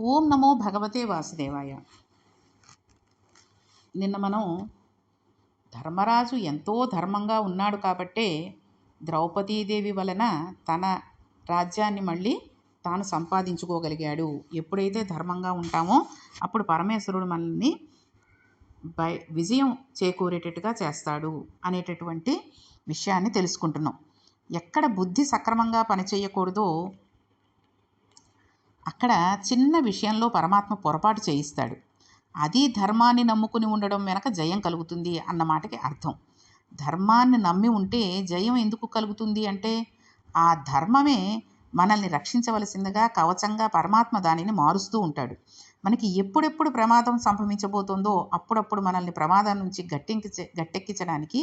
ఓం నమో భగవతే వాసుదేవాయ. నిన్న మనం ధర్మరాజు ఎంతో ధర్మంగా ఉన్నాడు కాబట్టే ద్రౌపదీదేవి వలన తన రాజ్యాన్ని మళ్ళీ తాను సంపాదించుకోగలిగాడు. ఎప్పుడైతే ధర్మంగా ఉంటామో అప్పుడు పరమేశ్వరుడు మనల్ని బై విజయం చేకూరేటట్టుగా చేస్తాడు అనేటటువంటి విషయాన్ని తెలుసుకుంటున్నాం. ఎక్కడ బుద్ధి సక్రమంగా పనిచేయకూడదో అక్కడ చిన్న విషయంలో పరమాత్మ పొరపాటు చేయిస్తాడు. అది ధర్మాన్ని నమ్ముకుని ఉండడం వెనక జయం కలుగుతుంది అన్న మాటకి అర్థం. ధర్మాన్ని నమ్మి ఉంటే జయం ఎందుకు కలుగుతుంది అంటే ఆ ధర్మమే మనల్ని రక్షించవలసిందిగా కవచంగా పరమాత్మ దానిని మారుస్తూ ఉంటాడు. మనకి ఎప్పుడెప్పుడు ప్రమాదం సంభవించబోతుందో అప్పుడప్పుడు మనల్ని ప్రమాదం నుంచి గట్టెక్కి గట్టెక్కించడానికి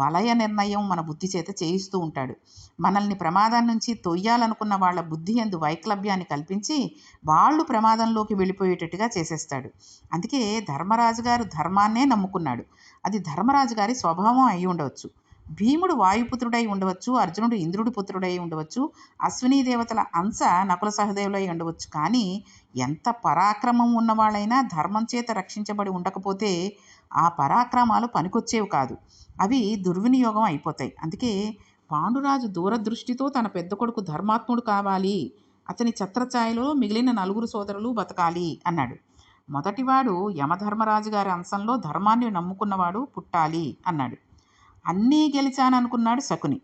వలయ నిర్ణయం మన బుద్ధి చేత చేయిస్తూ ఉంటాడు. మనల్ని ప్రమాదం నుంచి తొయ్యాలనుకున్న వాళ్ళ బుద్ధి ఎందు వైక్లభ్యాన్ని కల్పించి వాళ్ళు ప్రమాదంలోకి వెళ్ళిపోయేటట్టుగా చేసేస్తాడు. అందుకే ధర్మరాజు గారు ధర్మాన్నే నమ్ముకున్నాడు. అది ధర్మరాజు గారి స్వభావం అయి ఉండవచ్చు. భీముడు వాయుపుత్రుడై ఉండవచ్చు అర్జునుడు ఇంద్రుడి పుత్రుడై ఉండవచ్చు అశ్వినీ దేవతల అంశ నకుల సహదేవులై ఉండవచ్చు. కానీ ఎంత పరాక్రమం ఉన్నవాళ్ళైనా ధర్మం చేత రక్షించబడి ఉండకపోతే ఆ పరాక్రమాలు పనికొచ్చేవి కాదు. అవి దుర్వినియోగం అయిపోతాయి. అందుకే పాండురాజు దూరదృష్టితో తన పెద్ద కొడుకు ధర్మాత్ముడు కావాలి. అతని ఛత్రఛాయలో మిగిలిన నలుగురు సోదరులు బతకాలి అన్నాడు. మొదటివాడు యమధర్మరాజు గారి అంశంలో ధర్మాన్ని నమ్ముకున్నవాడు పుట్టాలి అన్నాడు. అన్నీ గెలిచాననుకున్నాడు శకుని.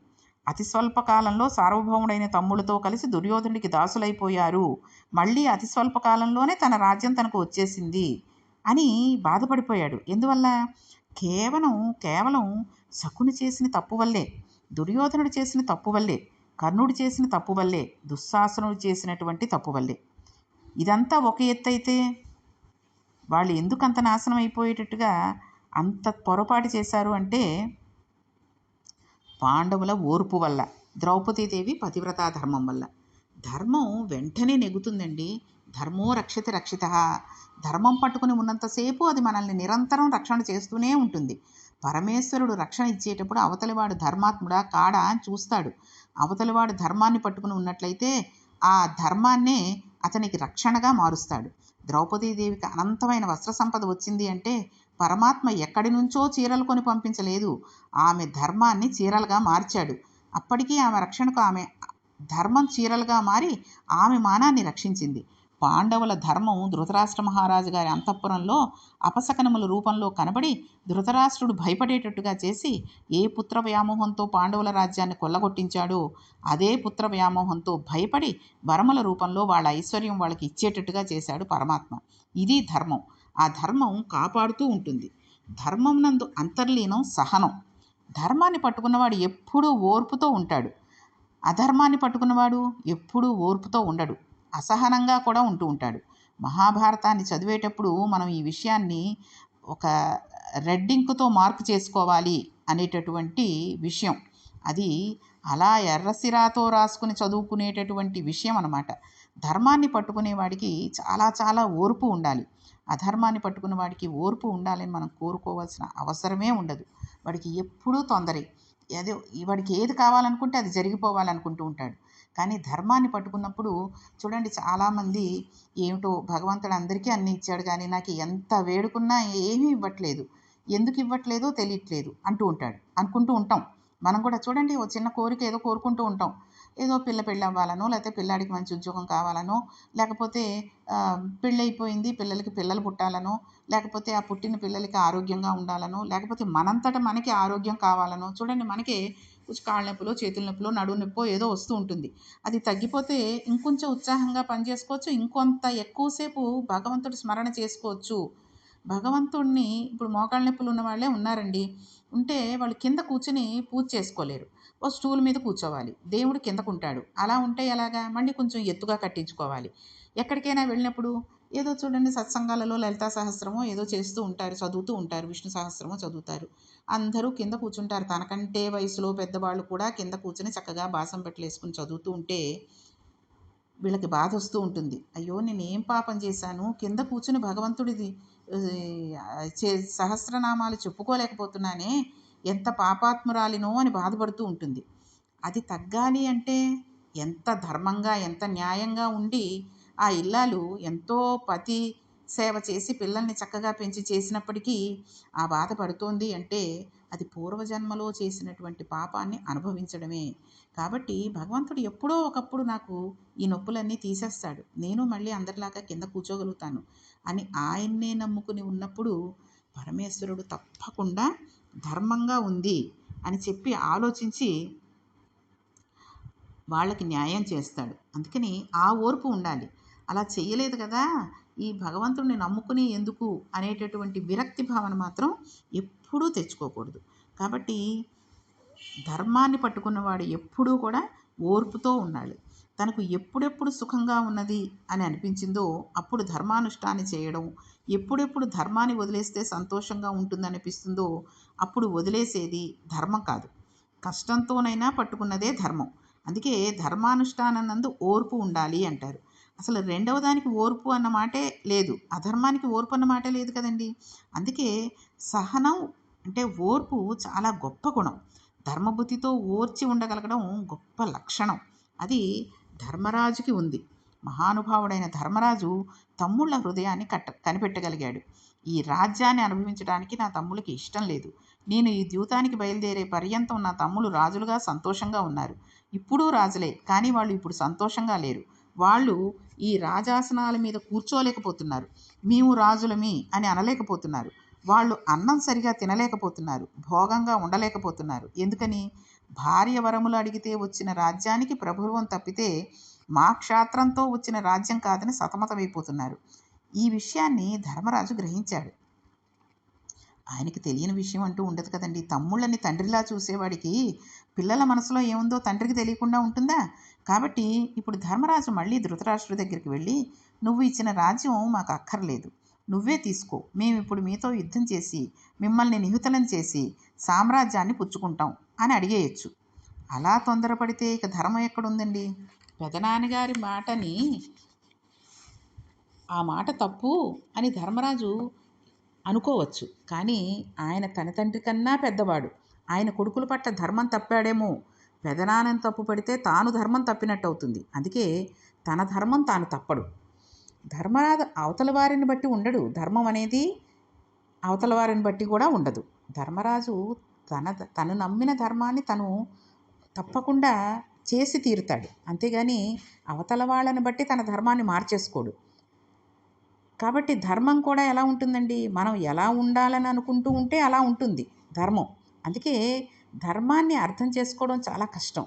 అతి స్వల్ప కాలంలో సార్వభౌముడైన తమ్ముడితో కలిసి దుర్యోధనుడికి దాసులైపోయారు. మళ్ళీ అతి స్వల్ప కాలంలోనే తన రాజ్యం తనకు వచ్చేసింది అని బాధపడిపోయాడు. ఎందువల్ల? కేవలం కేవలం శకుని చేసిన తప్పు వల్లే దుర్యోధనుడు చేసిన తప్పు వల్లే కర్ణుడు చేసిన తప్పు వల్లే దుశ్శాసనుడు చేసినటువంటి తప్పు వల్లే. ఇదంతా ఒక ఎత్తు అయితే వాళ్ళు ఎందుకు అంత నాశనం అయిపోయేటట్టుగా అంత పొరపాటు చేశారు అంటే పాండవుల ఓర్పు వల్ల ద్రౌపదీదేవి పతివ్రతా ధర్మం వల్ల. ధర్మం వెంటనే నెగుతుందండి ధర్మో రక్షిత రక్షిత. ధర్మం పట్టుకుని ఉన్నంతసేపు అది మనల్ని నిరంతరం రక్షణ చేస్తూనే ఉంటుంది. పరమేశ్వరుడు రక్షణ ఇచ్చేటప్పుడు అవతలివాడు ధర్మాత్ముడా కాడా అని చూస్తాడు. అవతలివాడు ధర్మాన్ని పట్టుకుని ఉన్నట్లయితే ఆ ధర్మాన్నే అతనికి రక్షణగా మారుస్తాడు. ద్రౌపదీదేవికి అనంతమైన వస్త్ర సంపద వచ్చింది అంటే పరమాత్మ ఎక్కడి నుంచో చీరలు కొని పంపించలేదు. ఆమె ధర్మాన్ని చీరలుగా మార్చాడు. అప్పటికీ ఆమె రక్షణకు ఆమె ధర్మం చీరలుగా మారి ఆమె మానాన్ని రక్షించింది. పాండవుల ధర్మం ధృతరాష్ట్ర మహారాజు గారి అంతఃపురంలో అపశకనముల రూపంలో కనబడి ధృతరాష్ట్రుడు భయపడేటట్టుగా చేసి ఏ పుత్ర వ్యామోహంతో పాండవుల రాజ్యాన్ని కొల్లగొట్టించాడో? అదే పుత్ర వ్యామోహంతో భయపడి వరముల రూపంలో వాళ్ళ ఐశ్వర్యం వాళ్ళకి ఇచ్చేటట్టుగా చేశాడు పరమాత్మ. ఇది ధర్మం. ఆ ధర్మం కాపాడుతూ ఉంటుంది. ధర్మం నందు అంతర్లీనం సహనం. ధర్మాన్ని పట్టుకున్నవాడు ఎప్పుడూ ఓర్పుతో ఉంటాడు. అధర్మాన్ని పట్టుకున్నవాడు ఎప్పుడూ ఓర్పుతో ఉండడు. అసహనంగా కూడా ఉంటూ ఉంటాడు. మహాభారతాన్ని చదివేటప్పుడు మనం ఈ విషయాన్ని ఒక రెడ్డింకుతో మార్క్ చేసుకోవాలి అనేటటువంటి విషయం. అది అలా ఎర్రసిరాతో రాసుకుని చదువుకునేటటువంటి విషయం అనమాట ధర్మాన్ని పట్టుకునేవాడికి చాలా చాలా ఓర్పు ఉండాలి. అధర్మాన్ని పట్టుకున్న వాడికి ఓర్పు ఉండాలని మనం కోరుకోవాల్సిన అవసరమే ఉండదు. వాడికి ఎప్పుడూ తొందరే. ఏదో వాడికి ఏది కావాలనుకుంటే అది జరిగిపోవాలనుకుంటూ ఉంటాడు. కానీ ధర్మాన్ని పట్టుకున్నప్పుడు చూడండి చాలామంది ఏమిటో భగవంతుడు అందరికీ అన్ని ఇచ్చాడు కానీ నాకు ఎంత వేడుకున్నా ఏమీ ఇవ్వట్లేదు. ఎందుకు ఇవ్వట్లేదో తెలియట్లేదు అంటూ ఉంటాడు. అనుకుంటూ ఉంటాం. మనం కూడా చూడండి ఓ చిన్న కోరిక ఏదో కోరుకుంటూ ఉంటాం. ఏదో పిల్ల పెళ్ళి అవ్వాలనో లేకపోతే పిల్లాడికి మంచి ఉద్యోగం కావాలనో లేకపోతే పెళ్ళైపోయింది పిల్లలకి పిల్లలు పుట్టాలనో లేకపోతే ఆ పుట్టిన పిల్లలకి ఆరోగ్యంగా ఉండాలనో లేకపోతే మనంతట మనకి ఆరోగ్యం కావాలనో చూడండి మనకి కాళ్ళ నొప్పులో చేతుల నొప్పులో నడువు నొప్పో ఏదో వస్తూ ఉంటుంది. అది తగ్గిపోతే ఇంకొంచెం ఉత్సాహంగా పనిచేసుకోవచ్చు ఇంకొంత ఎక్కువసేపు భగవంతుడు స్మరణ చేసుకోవచ్చు. భగవంతుడిని ఇప్పుడు మోకాళ్ళ నొప్పులు ఉన్న వాళ్ళే ఉన్నారండి. ఉంటే వాళ్ళు కింద కూర్చుని పూజ చేసుకోలేరు. ఓ స్టూల్ మీద కూర్చోవాలి. దేవుడు కిందకుంటాడు. అలా ఉంటే ఎలాగా? మళ్ళీ కొంచెం ఎత్తుగా కట్టించుకోవాలి. ఎక్కడికైనా వెళ్ళినప్పుడు ఏదో చూడండి సత్సంగాలలో లలితా సహస్రమో ఏదో చేస్తూ ఉంటారు చదువుతూ ఉంటారు విష్ణు సహస్రమో చదువుతారు. అందరూ కింద కూర్చుంటారు. తనకంటే వయసులో పెద్దవాళ్ళు కూడా కింద కూర్చుని చక్కగా బాసం పెట్టలేసుకుని చదువుతూ ఉంటే వీళ్ళకి బాధ వస్తూ ఉంటుంది. అయ్యో నేను ఏం పాపం చేశాను? కింద కూర్చుని భగవంతుడిది చే సహస్రనామాలు చెప్పుకోలేకపోతున్నానే ఎంత పాపాత్మురాలినో అని బాధపడుతూ ఉంటుంది. అది తగ్గాలి అంటే ఎంత ధర్మంగా ఎంత న్యాయంగా ఉండి ఆ ఇల్లాలు ఎంతో పతి సేవ చేసి పిల్లల్ని చక్కగా పెంచి చేసినప్పటికీ ఆ బాధ పడుతోంది అంటే అది పూర్వజన్మలో చేసినటువంటి పాపాన్ని అనుభవించడమే. కాబట్టి భగవంతుడు ఎప్పుడో ఒకప్పుడు నాకు ఈ నొప్పులన్నీ తీసేస్తాడు. నేను మళ్ళీ అందరిలాగా కింద కూర్చోగలుగుతాను అని ఆయన్నే నమ్ముకుని ఉన్నప్పుడు పరమేశ్వరుడు తప్పకుండా ధర్మంగా ఉంది అని చెప్పి ఆలోచించి వాళ్ళకి న్యాయం చేస్తాడు. అందుకని ఆ ఓర్పు ఉండాలి. అలా చేయలేదు కదా. ఈ భగవంతుడిని నమ్ముకునే ఎందుకు అనేటటువంటి విరక్తి భావన మాత్రం ఎప్పుడూ తెచ్చుకోకూడదు. కాబట్టి ధర్మాన్ని పట్టుకున్నవాడు ఎప్పుడూ కూడా ఓర్పుతో ఉండాలి. తనకు ఎప్పుడెప్పుడు సుఖంగా ఉన్నది అని అనిపించిందో అప్పుడు ధర్మానుష్ఠాన్ని చేయడం ఎప్పుడెప్పుడు ధర్మాన్ని వదిలేస్తే సంతోషంగా ఉంటుందనిపిస్తుందో అప్పుడు వదిలేసేది ధర్మం కాదు. కష్టంతోనైనా పట్టుకున్నదే ధర్మం. అందుకే ధర్మానుష్ఠానం నందు ఓర్పు ఉండాలి అంటారు. అసలు రెండవ దానికి ఓర్పు అన్న మాటే లేదు. అధర్మానికి ఓర్పు అన్న మాటే లేదు కదండి. అందుకే సహనం అంటే ఓర్పు చాలా గొప్ప గుణం. ధర్మబుద్ధితో ఓర్చి ఉండగలగడం గొప్ప లక్షణం. అది ధర్మరాజుకి ఉంది. మహానుభావుడైన ధర్మరాజు తమ్ముళ్ళ హృదయాన్ని కట్ట కనిపెట్టగలిగాడు. ఈ రాజ్యాన్ని అనుభవించడానికి నా తమ్ములకి ఇష్టం లేదు. నేను ఈ ద్యూతానికి బయలుదేరే పర్యంతం నా తమ్ములు రాజులుగా సంతోషంగా ఉన్నారు. ఇప్పుడు రాజులే కానీ వాళ్ళు ఇప్పుడు సంతోషంగా లేరు. వాళ్ళు ఈ రాజాసనాల మీద కూర్చోలేకపోతున్నారు. మేము రాజులమే అని అనలేకపోతున్నారు. వాళ్ళు అన్నం సరిగా తినలేకపోతున్నారు. భోగంగా ఉండలేకపోతున్నారు. ఎందుకని? భార్య వరములు అడిగితే వచ్చిన రాజ్యానికి ప్రభుత్వం తప్పితే మా క్షాత్రంతో వచ్చిన రాజ్యం కాదని సతమతమైపోతున్నారు. ఈ విషయాన్ని ధర్మరాజు గ్రహించాడు. ఆయనకి తెలియని విషయం అంటూ ఉండదు కదండి. తమ్ముళ్ళని తండ్రిలా చూసేవాడికి పిల్లల మనసులో ఏముందో తండ్రికి తెలియకుండా ఉంటుందా? కాబట్టి ఇప్పుడు ధర్మరాజు మళ్ళీ ధృతరాష్ట్రుడి దగ్గరికి వెళ్ళి నువ్వు ఇచ్చిన రాజ్యం మాకు అక్కర్లేదు. నువ్వే తీసుకో. మేము ఇప్పుడు మీతో యుద్ధం చేసి మిమ్మల్ని నిహితలం చేసి సామ్రాజ్యాన్ని పుచ్చుకుంటాం అని అడిగేయచ్చు. అలా తొందరపడితే ఇక ధర్మం ఎక్కడుందండి? పెదనాన్నగారి మాటని ఆ మాట తప్పు అని ధర్మరాజు అనుకోవచ్చు. కానీ ఆయన తన తండ్రి కన్నా పెద్దవాడు. ఆయన కొడుకుల పట్ల ధర్మం తప్పాడేమో. పెదనాన్నని తప్పు పడితే తాను ధర్మం తప్పినట్టు అవుతుంది అందుకే తన ధర్మం తాను తప్పడు. ధర్మరాజు అవతల వారిని బట్టి ఉండడు. ధర్మం అనేది అవతల వారిని బట్టి కూడా ఉండదు. ధర్మరాజు తన తను నమ్మిన ధర్మాన్ని తను తప్పకుండా చేసి తీరుతాడు. అంతేగాని అవతల వాళ్ళని బట్టి తన ధర్మాన్ని మార్చేసుకోడు. కాబట్టి ధర్మం కూడా ఎలా ఉంటుందండి? మనం ఎలా ఉండాలని అనుకుంటూ ఉంటే అలా ఉంటుంది ధర్మం. అందుకే ధర్మాన్ని అర్థం చేసుకోవడం చాలా కష్టం.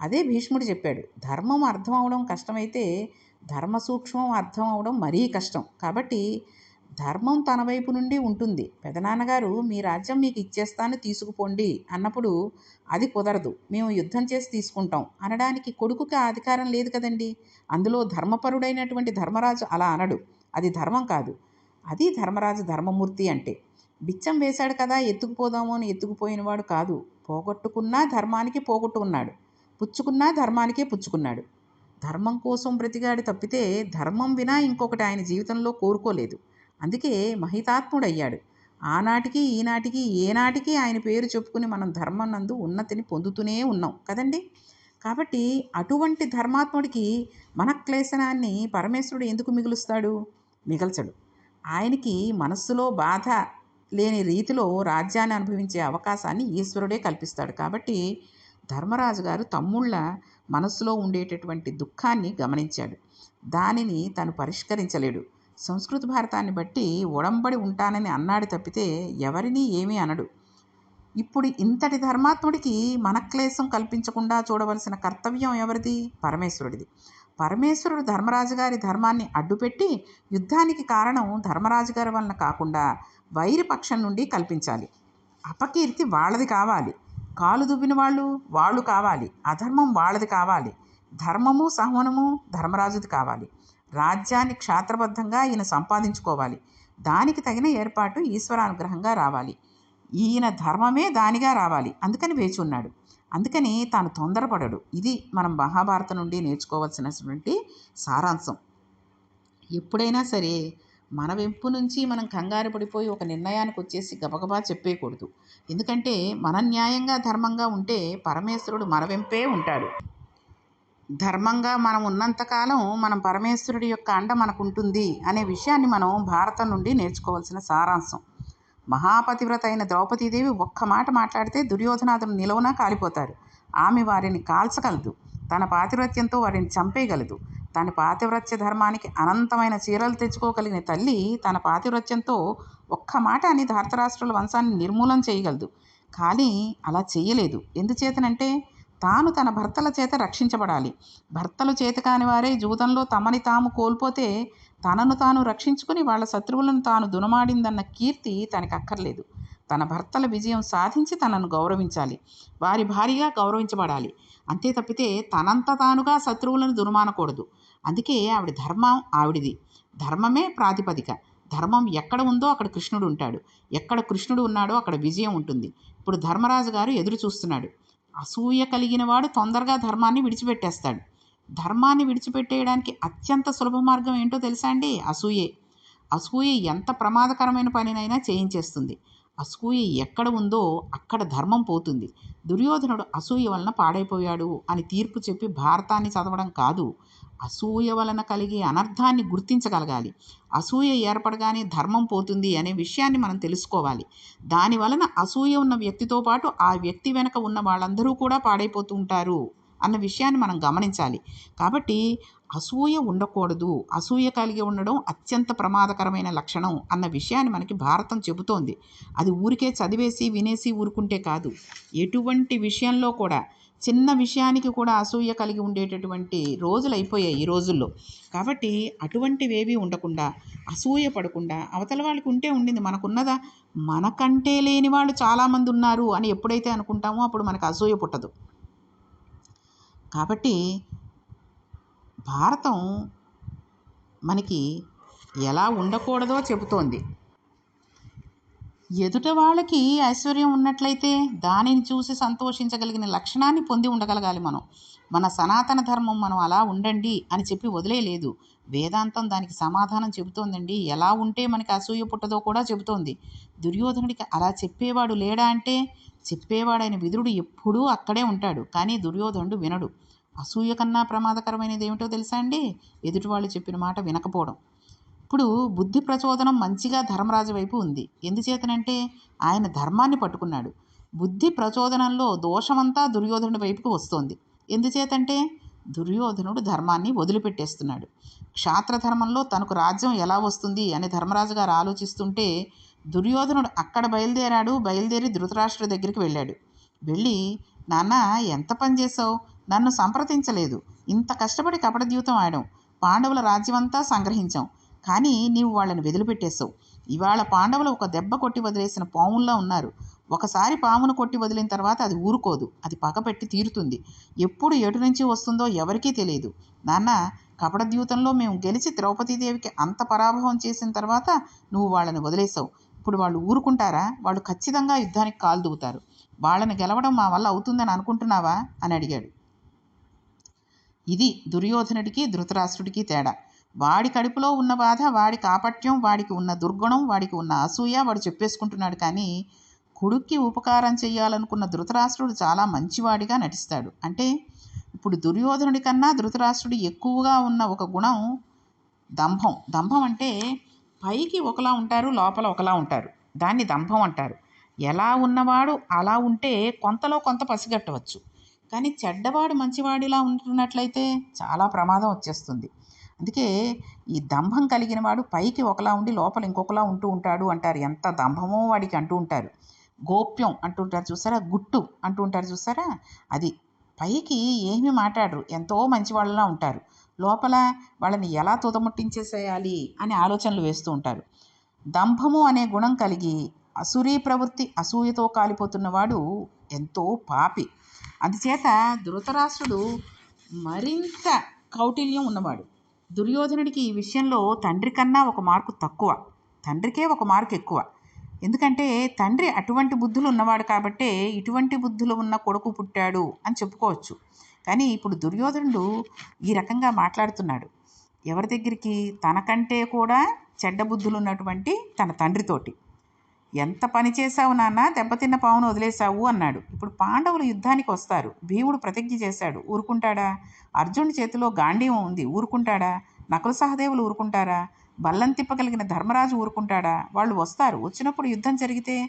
అదే భీష్ముడు చెప్పాడు ధర్మం అర్థం అవడం కష్టమైతే ధర్మ సూక్ష్మం అర్థం అవడం మరీ కష్టం. కాబట్టి ధర్మం తన వైపు నుండి ఉంటుంది. పెదనాన్నగారు మీ రాజ్యం మీకు ఇచ్చేస్తాను తీసుకుపోండి అన్నప్పుడు అది కుదరదు. మేము యుద్ధం చేసి తీసుకుంటాం అనడానికి కొడుకుకి అధికారం లేదు కదండి. అందులో ధర్మపరుడైనటువంటి ధర్మరాజు అలా అనడు. అది ధర్మం కాదు. అది ధర్మరాజు ధర్మమూర్తి అంటే. బిచ్చం వేశాడు కదా ఎత్తుకుపోదాము అని ఎత్తుకుపోయినవాడు కాదు. పోగొట్టుకున్నా ధర్మానికి పోగొట్టుకున్నాడు. పుచ్చుకున్నా ధర్మానికే పుచ్చుకున్నాడు. ధర్మం కోసం బ్రతిగాడు తప్పితే ధర్మం వినా ఇంకొకటి ఆయన జీవితంలో కోరుకోలేదు. అందుకే మహితాత్ముడయ్యాడు. ఆనాటికి ఈనాటికి ఏనాటికి ఆయన పేరు చెప్పుకుని మనం ధర్మం నందు ఉన్నతిని పొందుతూనే ఉన్నాం కదండి? కాబట్టి అటువంటి ధర్మాత్ముడికి మన క్లేశనాన్ని పరమేశ్వరుడు ఎందుకు మిగులుస్తాడు? మిగల్చడు. ఆయనకి మనస్సులో బాధ లేని రీతిలో రాజ్యాన్ని అనుభవించే అవకాశాన్ని ఈశ్వరుడే కల్పిస్తాడు. కాబట్టి ధర్మరాజు గారు తమ్ముళ్ళ మనస్సులో ఉండేటటువంటి దుఃఖాన్ని గమనించాడు. దానిని తను పరిష్కరించలేడు. సంస్కృత భారతాన్ని బట్టి ఒడంబడి ఉంటానని అన్నాడు తప్పితే ఎవరినీ ఏమీ అనడు. ఇప్పుడు ఇంతటి ధర్మాత్ముడికి మనక్లేశం కల్పించకుండా చూడవలసిన కర్తవ్యం ఎవరిది? పరమేశ్వరుడిది. పరమేశ్వరుడు ధర్మరాజు గారి ధర్మాన్ని అడ్డుపెట్టి యుద్ధానికి కారణం ధర్మరాజు గారి వలన కాకుండా వైరి పక్షం నుండి కల్పించాలి. అపకీర్తి వాళ్ళది కావాలి. కాలు దువ్విన వాళ్ళు వాళ్ళు కావాలి. అధర్మం వాళ్ళది కావాలి. ధర్మము సహనము ధర్మరాజుది కావాలి. రాజ్యాన్ని క్షాత్రబద్ధంగా ఈయన సంపాదించుకోవాలి. దానికి తగిన ఏర్పాటు ఈశ్వరానుగ్రహంగా రావాలి. ఈయన ధర్మమే దానిగా రావాలి. అందుకని వేచి ఉన్నాడు. అందుకని తాను తొందరపడడు. ఇది మనం మహాభారతం నుండి నేర్చుకోవాల్సినటువంటి సారాంశం. ఎప్పుడైనా సరే మన వెంపు నుంచి మనం కంగారు పడిపోయి ఒక నిర్ణయానికి వచ్చేసి గబగబా చెప్పేయకూడదు. ఎందుకంటే మన న్యాయంగా ధర్మంగా ఉంటే పరమేశ్వరుడు మన వెంపే ఉంటాడు. ధర్మంగా మనం ఉన్నంతకాలం మనం పరమేశ్వరుడి యొక్క అండ మనకు ఉంటుంది అనే విషయాన్ని మనం భారతం నుండి నేర్చుకోవాల్సిన సారాంశం. మహాపతివ్రత అయిన ద్రౌపదీదేవి ఒక్క మాట మాట్లాడితే దుర్యోధనాథులు నిలవన కాలిపోతారు. ఆమె వారిని కాల్చగలదు. తన పాతివ్రత్యంతో వారిని చంపేయగలదు. తన పాతివ్రత్య ధర్మానికి అనంతమైన చీరలు తెచ్చుకోగలిగిన తల్లి తన పాతివ్రత్యంతో ఒక్క మాట అని ధార్తరాష్ట్రుల వంశాన్ని నిర్మూలన చేయగలదు. కానీ అలా చేయలేదు. ఎందుచేతనంటే తాను తన భర్తల చేత రక్షించబడాలి. భర్తలు చేత కాని వారే జూతంలో తమని తాము కోల్పోతే తనను తాను రక్షించుకుని వాళ్ళ శత్రువులను తాను దునమాడిందన్న కీర్తి తనకు అక్కర్లేదు తన భర్తల విజయం సాధించి తనను గౌరవించాలి. వారి భారీగా గౌరవించబడాలి. అంతే తప్పితే తనంత తానుగా శత్రువులను దునుమానకూడదు. అందుకే ఆవిడ ధర్మం ఆవిడిది. ధర్మమే ప్రాతిపదిక. ధర్మం ఎక్కడ ఉందో అక్కడ కృష్ణుడు ఉంటాడు. ఎక్కడ కృష్ణుడు ఉన్నాడో అక్కడ విజయం ఉంటుంది. ఇప్పుడు ధర్మరాజు గారు ఎదురు చూస్తున్నాడు. అసూయ కలిగిన వాడు తొందరగా ధర్మాన్ని విడిచిపెట్టేస్తాడు. ధర్మాన్ని విడిచిపెట్టేయడానికి అత్యంత సులభ మార్గం ఏంటో తెలుసా అండి? అసూయే. అసూయ ఎంత ప్రమాదకరమైన పనినైనా చేయించేస్తుంది. అసూయ ఎక్కడ ఉందో అక్కడ ధర్మం పోతుంది. దుర్యోధనుడు అసూయ వలన పాడైపోయాడు అని తీర్పు చెప్పి భారతాన్ని చదవడం కాదు. అసూయ వలన కలిగే అనర్థాన్ని గుర్తించగలగాలి. అసూయ ఏర్పడగానే ధర్మం పోతుంది అనే విషయాన్ని మనం తెలుసుకోవాలి. దాని వలన అసూయ ఉన్న వ్యక్తితో పాటు ఆ వ్యక్తి వెనక ఉన్న వాళ్ళందరూ కూడా పాడైపోతూ ఉంటారు అన్న విషయాన్ని మనం గమనించాలి. కాబట్టి అసూయ ఉండకూడదు. అసూయ కలిగి ఉండడం అత్యంత ప్రమాదకరమైన లక్షణం అన్న విషయాన్ని మనకి భారతం చెబుతోంది. అది ఊరికే చదివేసి వినేసి ఊరుకుంటే కాదు. ఎటువంటి విషయంలో కూడా చిన్న విషయానికి కూడా అసూయ కలిగి ఉండేటటువంటి రోజులు అయిపోయాయి ఈ రోజుల్లో. కాబట్టి అటువంటివేవి ఉండకుండా అసూయ పడకుండా అవతల వాళ్ళకి ఉంటే ఉండింది మనకున్నదా? మనకంటే లేని వాళ్ళు చాలామంది ఉన్నారు అని ఎప్పుడైతే అనుకుంటామో అప్పుడు మనకు అసూయ పుట్టదు. కాబట్టి భారతం మనకి ఎలా ఉండకూడదో చెబుతోంది. ఎదుట వాళ్ళకి ఐశ్వర్యం ఉన్నట్లయితే దానిని చూసి సంతోషించగలిగిన లక్షణాన్ని పొంది ఉండగలగాలి మనం. మన సనాతన ధర్మం మనం అలా ఉండండి అని చెప్పి వదిలేయలేదు. వేదాంతం దానికి సమాధానం చెబుతోందండి. ఎలా ఉంటే మనకి అసూయ పుట్టదో కూడా చెబుతోంది. దుర్యోధనుడికి అలా చెప్పేవాడు లేడా అంటే చెప్పేవాడైన విదురుడు ఎప్పుడూ అక్కడే ఉంటాడు. కానీ దుర్యోధనుడు వినడు. అసూయ కన్నా ప్రమాదకరమైనది ఏమిటో తెలుసా అండి? ఎదుటి వాళ్ళు చెప్పిన మాట వినకపోవడం. ఇప్పుడు బుద్ధి ప్రచోదనం మంచిగా ధర్మరాజు వైపు ఉంది. ఎందుచేతనంటే ఆయన ధర్మాన్ని పట్టుకున్నాడు. బుద్ధి ప్రచోదనంలో దోషమంతా దుర్యోధనుడి వైపుకు వస్తోంది. ఎందుచేతంటే దుర్యోధనుడు ధర్మాన్ని వదిలిపెట్టేస్తున్నాడు. క్షాత్రధర్మంలో తనకు రాజ్యం ఎలా వస్తుంది అని ధర్మరాజు గారు ఆలోచిస్తుంటే దుర్యోధనుడు అక్కడ బయలుదేరాడు బయలుదేరి ధృతరాష్ట్ర దగ్గరికి వెళ్ళాడు. వెళ్ళి నాన్న ఎంత పని చేసావు నన్ను సంప్రదించలేదు. ఇంత కష్టపడి కపటద్యూతం ఆడాం. పాండవుల రాజ్యమంతా సంగ్రహించాం. కానీ నీవు వాళ్ళని వదిలిపెట్టేశావు. ఇవాళ పాండవులు ఒక దెబ్బ కొట్టి వదిలేసిన పాముల్లా ఉన్నారు. ఒకసారి పామును కొట్టి వదిలిన తర్వాత అది ఊరుకోదు. అది పగపెట్టి తీరుతుంది. ఎప్పుడు ఎటు నుంచి వస్తుందో ఎవరికీ తెలియదు. నాన్న కపటద్యూతంలో మేము గెలిచి ద్రౌపదీదేవికి అంత పరాభవం చేసిన తర్వాత నువ్వు వాళ్ళని వదిలేసావు ఇప్పుడు వాళ్ళు ఊరుకుంటారా? వాళ్ళు ఖచ్చితంగా యుద్ధానికి కాలు వాళ్ళని గెలవడం మా వల్ల అవుతుందని అనుకుంటున్నావా? అని అడిగాడు. ఇది దుర్యోధనుడికి ధృతరాష్ట్రుడికి తేడా. వాడి కడుపులో ఉన్న బాధ వాడి కాపట్యం వాడికి ఉన్న దుర్గుణం వాడికి ఉన్న అసూయ వాడు చెప్పేసుకుంటున్నాడు కానీ కొడుక్కి ఉపకారం చేయాలనుకున్న ధృతరాష్ట్రుడు చాలా మంచివాడిగా నటిస్తాడు. అంటే ఇప్పుడు దుర్యోధనుడి కన్నా ధృతరాష్ట్రుడు ఎక్కువగా ఉన్న ఒక గుణం దంభం. దంభం అంటే పైకి ఒకలా ఉంటారు లోపల ఒకలా ఉంటారు. దాన్ని దంభం అంటారు. ఎలా ఉన్నవాడు అలా ఉంటే కొంతలో కొంత పసిగట్టవచ్చు. కానీ చెడ్డవాడు మంచివాడిలా ఉంటున్నట్లయితే చాలా ప్రమాదం వచ్చేస్తుంది. అందుకే ఈ దంభం కలిగిన వాడు పైకి ఒకలా ఉండి లోపల ఇంకొకలా ఉంటూ ఉంటాడు అంటారు. ఎంత దంభమో వాడికి అంటూ ఉంటారు. గోప్యం అంటుంటారు చూసారా? గుట్టు అంటూ ఉంటారు చూసారా? అది పైకి ఏమీ మాట్లాడరు. ఎంతో మంచి వాళ్ళలా ఉంటారు. లోపల వాళ్ళని ఎలా తుదముట్టించేసేయాలి అని ఆలోచనలు వేస్తూ ఉంటారు. దంభము అనే గుణం కలిగి అసూరీ ప్రవృత్తి అసూయతో కాలిపోతున్నవాడు ఎంతో పాపి. అందుచేత ధృతరాష్ట్రుడు మరింత కౌటిల్యం ఉన్నవాడు. దుర్యోధనుడికి ఈ విషయంలో తండ్రి కన్నా ఒక మార్కు తక్కువ. తండ్రికే ఒక మార్కు ఎక్కువ. ఎందుకంటే తండ్రి అటువంటి బుద్ధులు ఉన్నవాడు కాబట్టే ఇటువంటి బుద్ధులు ఉన్న కొడుకు పుట్టాడు అని చెప్పుకోవచ్చు. కానీ ఇప్పుడు దుర్యోధనుడు ఈ రకంగా మాట్లాడుతున్నాడు. ఎవరి దగ్గరికి తనకంటే కూడా చెడ్డ బుద్ధులు ఉన్నటువంటి తన తండ్రితోటి ఎంత పని చేశావు నాన్న? దెబ్బతిన్న పావును వదిలేశావు అన్నాడు. ఇప్పుడు పాండవులు యుద్ధానికి వస్తారు. భీముడు ప్రతిజ్ఞ చేశాడు. ఊరుకుంటాడా? అర్జునుడి చేతిలో గాంధీవం ఉంది. ఊరుకుంటాడా? నకుల సహదేవులు ఊరుకుంటారా? బల్లం తిప్పగలిగిన ధర్మరాజు ఊరుకుంటాడా? వాళ్ళు వస్తారు. వచ్చినప్పుడు యుద్ధం జరిగితే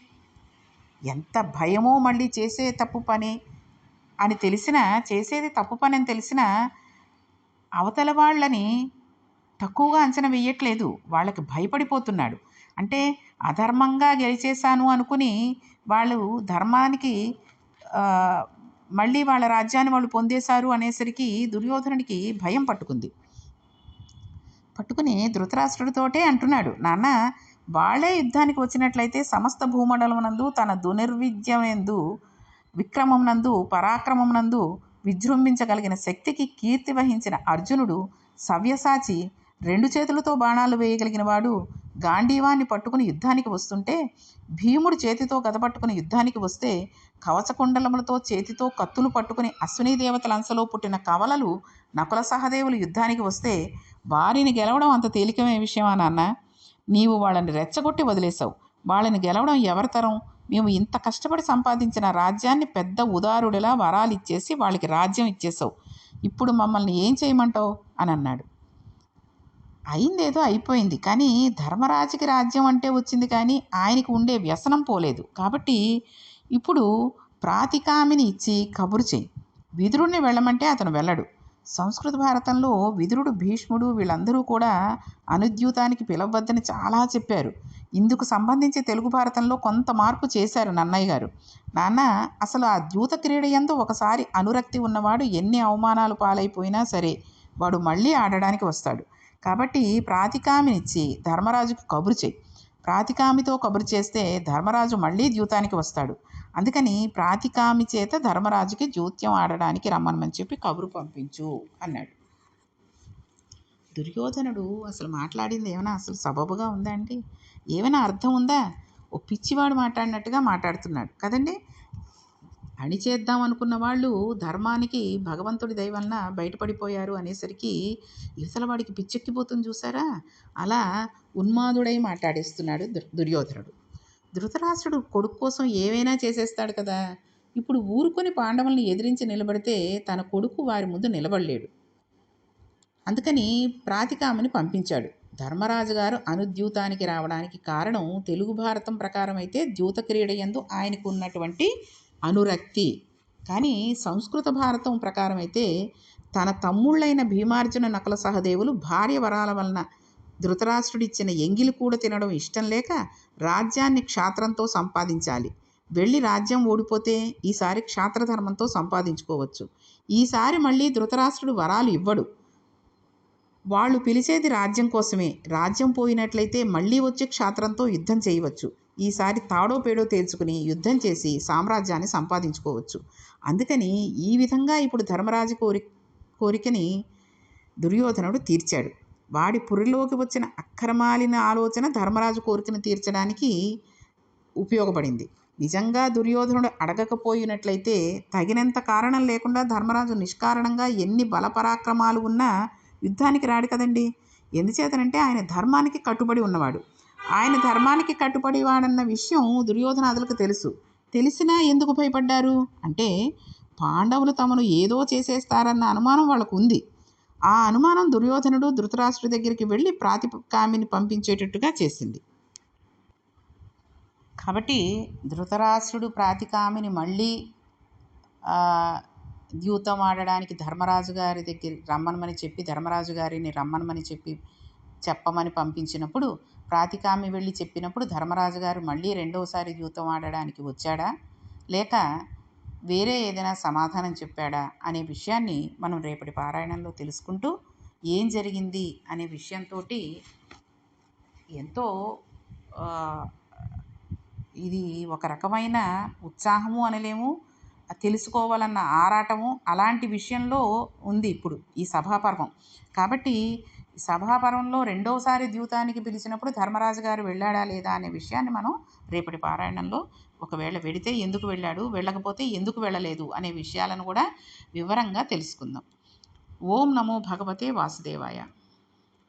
ఎంత భయమో మళ్ళీ చేసే తప్పు పని అని తెలిసినా చేసేది తప్పు పని అని తెలిసినా అవతల వాళ్ళని తక్కువగా అంచనా వేయట్లేదు. వాళ్ళకి భయపడిపోతున్నాడు. అంటే అధర్మంగా గెలిచేశాను అనుకుని వాళ్ళు ధర్మానికి మళ్ళీ వాళ్ళ రాజ్యాన్ని వాళ్ళు పొందేశారు అనేసరికి దుర్యోధనుడికి భయం పట్టుకుంది. పట్టుకుని ధృతరాష్ట్రుడితోటే అంటున్నాడు నాన్న వాళ్ళే యుద్ధానికి వచ్చినట్లయితే సమస్త భూమండలమునందు తన దుర్విద్యమందు విక్రమమునందు పరాక్రమమునందు విజృంభించగలిగిన శక్తికి కీర్తి వహించిన అర్జునుడు సవ్యసాచి రెండు చేతులతో బాణాలు వేయగలిగిన వాడు గాంధీవాన్ని పట్టుకుని యుద్ధానికి వస్తుంటే భీముడు చేతితో గదపట్టుకుని యుద్ధానికి వస్తే కవచకుండలములతో చేతితో కత్తులు పట్టుకుని అశ్విని దేవతల అంశలో పుట్టిన కవలలు నకుల సహదేవులు యుద్ధానికి వస్తే వారిని గెలవడం అంత తేలికమే విషయమా నాన్న? నీవు వాళ్ళని రెచ్చగొట్టి వదిలేశావు. వాళ్ళని గెలవడం ఎవరి తరం? మేము ఇంత కష్టపడి సంపాదించిన రాజ్యాన్ని పెద్ద ఉదారుడిలా వరాలు ఇచ్చేసి వాళ్ళకి రాజ్యం ఇచ్చేసావు ఇప్పుడు మమ్మల్ని ఏం చేయమంటావు? అని అన్నాడు అయిందేదో అయిపోయింది. కానీ ధర్మరాజుకి రాజ్యం అంటే వచ్చింది కానీ ఆయనకి ఉండే వ్యసనం పోలేదు. కాబట్టి ఇప్పుడు ప్రాతికామిని ఇచ్చి కబురు చేయి విదురుణ్ణి వెళ్ళమంటే అతను వెళ్ళడు. సంస్కృత భారతంలో విదురుడు భీష్ముడు వీళ్ళందరూ కూడా అనుద్యూతానికి పిలవద్దని చాలా చెప్పారు. ఇందుకు సంబంధించి తెలుగు భారతంలో కొంత మార్పు చేశారు నన్నయ్య గారు. నాన్న అసలు ఆ ద్యూత క్రీడ ఎందు ఒకసారి అనురక్తి ఉన్నవాడు ఎన్ని అవమానాలు పాలైపోయినా సరే వాడు మళ్ళీ ఆడడానికి వస్తాడు. కాబట్టి ప్రాతికామినిచ్చి ధర్మరాజుకు కబురు చేయి. ప్రాతికామితో కబురు చేస్తే ధర్మరాజు మళ్ళీ ద్యూతానికి వస్తాడు. అందుకని ప్రాతికామి చేత ధర్మరాజుకి జూత్యం ఆడడానికి రమ్మనమని చెప్పి కబురు పంపించు అన్నాడు. దుర్యోధనుడు అసలు మాట్లాడింది ఏమైనా అసలు సబబుగా ఉందా అండి? ఏమైనా అర్థం ఉందా? ఓ పిచ్చివాడు మాట్లాడినట్టుగా మాట్లాడుతున్నాడు. కదండి? అణిచేద్దాం అనుకున్న వాళ్ళు ధర్మానికి భగవంతుడి దయ వలన బయటపడిపోయారు అనేసరికి ఇవతల వాడికి పిచ్చెక్కిపోతుంది చూసారా? అలా ఉన్మాదుడై మాట్లాడేస్తున్నాడు దు- దుర్యోధనుడు. ధృతరాష్ట్రుడు కొడుకు కోసం ఏవైనా చేసేస్తాడు కదా? ఇప్పుడు ఊరుకొని పాండవుల్ని ఎదిరించి నిలబడితే తన కొడుకు వారి ముందు నిలబడలేడు. అందుకని ప్రాతికామని పంపించాడు. ధర్మరాజు గారు అనుద్యూతానికి రావడానికి కారణం తెలుగు భారతం ప్రకారం అయితే ద్యూత క్రీడ యందు ఆయనకు ఉన్నటువంటి అనురక్తి. కానీ సంస్కృత భారతం ప్రకారం అయితే తన తమ్ముళ్ళైన భీమార్జున నకుల సహదేవులు భార్య వరాల వలన ధృతరాష్ట్రుడిచ్చిన ఎంగిలి కూడా తినడం ఇష్టం లేక రాజ్యాన్ని క్షాత్రంతో సంపాదించాలి. వెళ్ళి రాజ్యం ఓడిపోతే ఈసారి క్షాత్రధర్మంతో సంపాదించుకోవచ్చు. ఈసారి మళ్ళీ ధృతరాష్ట్రుడు వరాలు ఇవ్వడు. వాళ్ళు పిలిచేది రాజ్యం కోసమే. రాజ్యం పోయినట్లయితే మళ్ళీ వచ్చి క్షాత్రంతో యుద్ధం చేయవచ్చు. ఈసారి తాడో పేడో తేల్చుకుని యుద్ధం చేసి సామ్రాజ్యాన్ని సంపాదించుకోవచ్చు. అందుకని ఈ విధంగా ఇప్పుడు ధర్మరాజు కోరి కోరికని దుర్యోధనుడు తీర్చాడు. వాడి పురిలోకి వచ్చిన అక్రమాలిన ఆలోచన ధర్మరాజు కోరికను తీర్చడానికి ఉపయోగపడింది. నిజంగా దుర్యోధనుడు అడగకపోయినట్లయితే తగినంత కారణం లేకుండా ధర్మరాజు నిష్కారణంగా ఎన్ని బలపరాక్రమాలు ఉన్నా యుద్ధానికి రాడు కదండి. ఎందుచేతనంటే ఆయన ధర్మానికి కట్టుబడి ఉన్నవాడు. ఆయన ధర్మానికి కట్టుబడి వాడన్న విషయం దుర్యోధనాదులకు తెలుసు. తెలిసినా ఎందుకు భయపడ్డారు? అంటే పాండవులు తమను ఏదో చేసేస్తారన్న అనుమానం వాళ్ళకు ఉంది ఆ అనుమానం దుర్యోధనుడు ధృతరాష్ట్రుడి దగ్గరికి వెళ్ళి ప్రాతికామిని పంపించేటట్టుగా చేసింది. కాబట్టి ధృతరాష్ట్రుడు ప్రాతికామిని మళ్ళీ ద్యూతం ఆడడానికి ధర్మరాజు గారి దగ్గర రమ్మనమని చెప్పి ధర్మరాజు గారిని రమ్మనమని చెప్పి చెప్పమని పంపించినప్పుడు ప్రాతికామి వెళ్ళి చెప్పినప్పుడు ధర్మరాజు గారు మళ్ళీ రెండోసారి జూతం ఆడడానికి వచ్చాడా? లేక వేరే ఏదైనా సమాధానం చెప్పాడా? అనే విషయాన్ని మనం రేపటి పారాయణంలో తెలుసుకుంటూ ఏం జరిగింది అనే విషయంతో ఎంతో ఇది ఒక రకమైన ఉత్సాహము అనలేము తెలుసుకోవాలన్న ఆరాటము అలాంటి విషయంలో ఉంది ఇప్పుడు ఈ సభాపర్వం. కాబట్టి సభాపరంలో రెండవసారి రెండోసారి ద్యూతానికి పిలిచినప్పుడు ధర్మరాజు గారు వెళ్ళాడా లేదా అనే విషయాన్ని మనం రేపటి పారాయణంలో ఒకవేళ వెడితే ఎందుకు వెళ్ళాడు వెళ్ళకపోతే ఎందుకు వెళ్ళలేదు అనే విషయాలను కూడా వివరంగా తెలుసుకుందాం. ఓం నమో భగవతే వాసుదేవాయ.